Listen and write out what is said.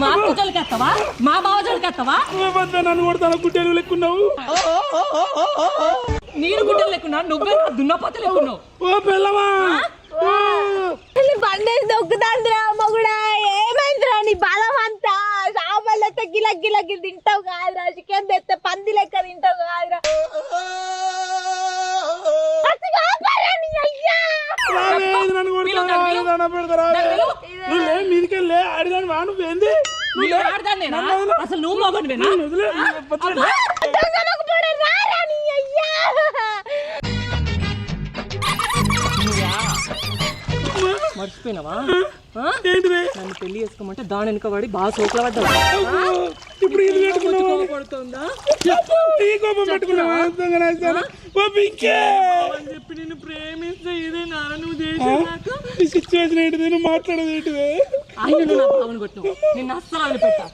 మా అక్క జోలికెత్తావా మా బావ జోలికెత్తావా ఓ వద్ద నన్ను కొడతాను గుడ్డెలు లెక్కున్నావు? నేను గుడ్డలు లేకున్నా నువ్వే నా దున్నపోతే లేకున్నావు ఓ పిల్లమా ఓ. బండేసి దొక్కుతాందిరా మొగుడా. ఏమైందిరా నీ బలం అంతా సామాన్లతో గిల గిల గిల తింటావు కాదురా చికెన్ తెస్తే పంది లెక్క తింటావు కాదురా మీదికెళ్ళే ఆడిదాని వా నువ్వు ఏంది? నువ్వు. ఆడదాన్నేనా? అసలు నువ్వు మొగనివేనా మర్చిపోయినావా? ఆ? ఏంటిది? నన్ను పెళ్ళి చేసుకోమంటే దాని వెనుక పడి బాగా సోకుల పడ్డావు. ఇప్పుడు చెప్పి. ప్రేమిస్తే ఇదే నాన్న నువ్వు మాట్లాడేది ఏంటిది? ఆయన నా భావన కొట్టు. నిన్ను అస్సలు వదిలిపెట్టా.